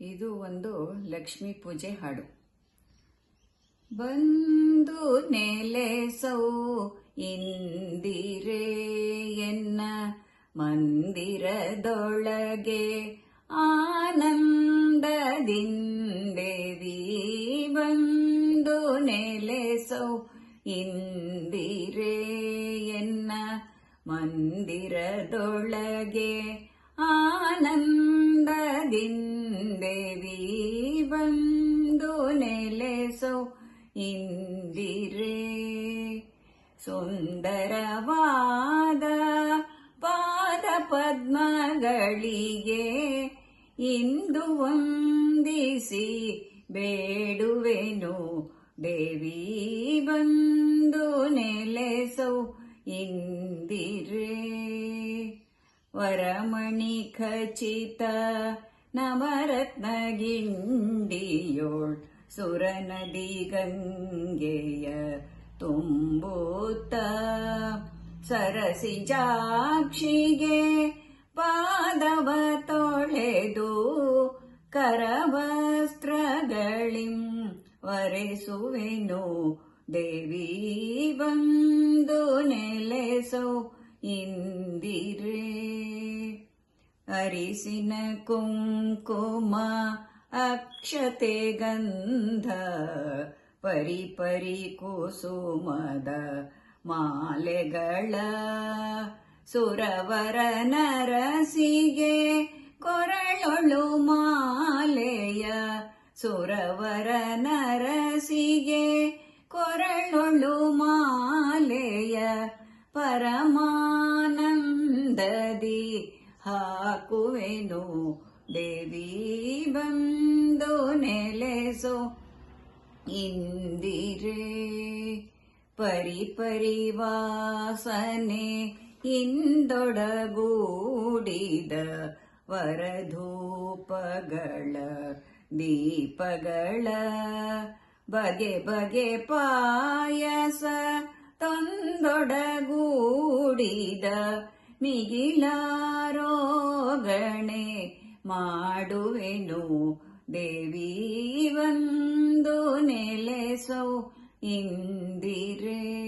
ಇದು ಒಂದು ಲಕ್ಷ್ಮೀ ಪೂಜೆ ಹಾಡು. ಬಂದು ನೆಲೆಸೌ ಇಂದಿರೇ ಎನ್ನ ಮಂದಿರದೊಳಗೆ ಆನಂದದಿಂದೇವಿ ಬಂದು ನೆಲೆಸೌ ಇಂದಿರೆ ಎನ್ನ ಮಂದಿರದೊಳಗೆ ಆನಂದದಿಂದೇವಿ ಬಂದು ನೆಲೆಸೋ ಇಂದಿರೆ. ಸುಂದರವಾದ ಪಾದ ಪದ್ಮಗಳಿಗೆ ಇಂದು ವಂದಿಸಿ ಬೇಡುವೆನು ದೇವಿ ಬಂದು ನೆಲೆಸೋ ಇಂದಿರೆ. ವರಮಣಿ ಖಚಿತ ನವರತ್ನ ಗಿಂಡಿಯೋಳ್ ಸುರನದಿ ಗಂಗೆಯ ತುಂಬುತ್ತ ಸರಸಿ ಜಾಕ್ಷಿಗೆ ಪಾದವ ತೊಳೆದು ಕರವಸ್ತ್ರಗಳಿಂ ವರೆಸುವೆನು ದೇವಿ ಬಂದು ನೆಲೆಸೋ ಇಂದಿರೆ. ಅರಿಸಿನ ಕುಂಕುಮ, ಅಕ್ಷತೆ ಗಂಧ ಪರಿ ಪರಿ ಕುಸುಮದ ಮಾಲೆಗಳ ಸುರವರ ನರಸಿಗೆ, ಕೊರಳೊಳು ಮಾಲೆಯ ಸುರವರ ನರಸಿಗೆ, ಕೊರಳೊಳು ಮಾಲೆಯ ಪರಮಾನಂದದಿ ಹಾಕುವೆನು. ದೇವಿ ಬಂದು ನೆಲೆಸೋ ಇಂದಿರೇ. ಪರಿ ಪರಿವಾಸನೆ ಇಂದೊಡಗೂಡಿದ ವರಧೂಪಗಳ ದೀಪಗಳ ಬಗೆ ಬಗೆ ಪಾಯಸ ತಂದೊಡಗೂಡಿದ ಮಿಗಿಲಾರೋಗಣೆ ಮಾಡುವೆನು. ದೇವಿ ಒಂದು ನೆಲೆಸೋ ಇಂದಿರೆ.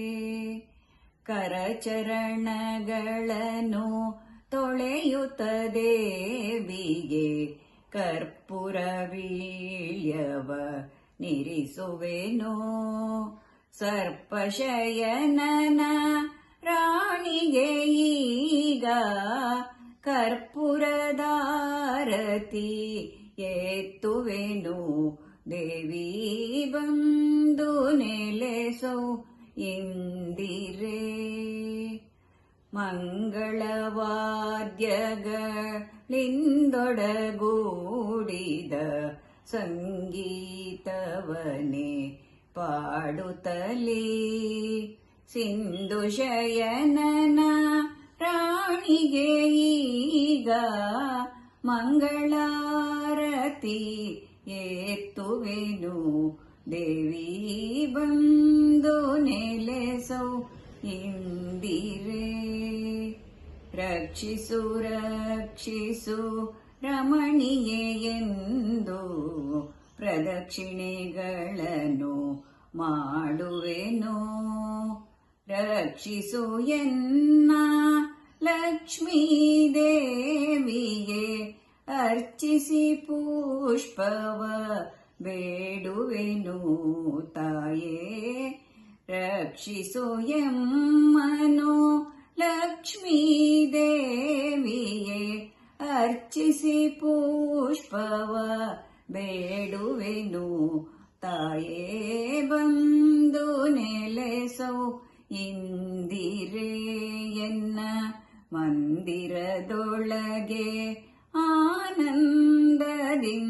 ಕರಚರಣಗಳನ್ನು ತೊಳೆಯುತ್ತ ದೇವಿಗೆ ಕರ್ಪೂರ ವೀಳ್ಯವ ನಿರಿಸುವೆನೋ. ಸರ್ಪಶಯನನ ರಾಣಿಗೆ ಈಗ ಕರ್ಪೂರದಾರತಿ ಎತ್ತುವೆನು. ದೇವಿ ಬಂದು ನೆಲೆಸೋ ಇಂದಿರೆ. ಮಂಗಳವಾದ್ಯಗಳಿಂದೊಡಗೂಡಿದ ಸಂಗೀತವನೆ. ಪಾಡುತ್ತಲೇ. ಸಿಂಧು ಶಯನನ ರಾಣಿಗೆ ಈಗ ಮಂಗಳಾರತಿ ಎತ್ತುವೆನು. ದೇವಿ ಬಂದು ನೆಲೆಸೋ ಇಂದಿರೆ. ರಕ್ಷಿಸು ರಕ್ಷಿಸು ರಮಣಿಯೇ ಎಂದು ಪ್ರದಕ್ಷಿಣೆಗಳನ್ನು ಮಾಡುವೆನು. ರಕ್ಷಿಸು ಎನ್ನ ಲಕ್ಷ್ಮೀ ಅರ್ಚಿಸಿ ಪುಷ್ಪವ ಬೇಡುವೆನು ತಾಯೇ. ರಕ್ಷಿಸು ಎಮ್ಮನು ಲಕ್ಷ್ಮೀ ಅರ್ಚಿಸಿ ಪುಷ್ಪವ ಬೇಡುವೆನು. ತಾಯೇ ಬಂದು ನೆಲೆಸೋ ಇಂದಿರೆ ಎನ್ನ ಮಂದಿರದೊಳಗೆ ಆನಂದದಿಂದ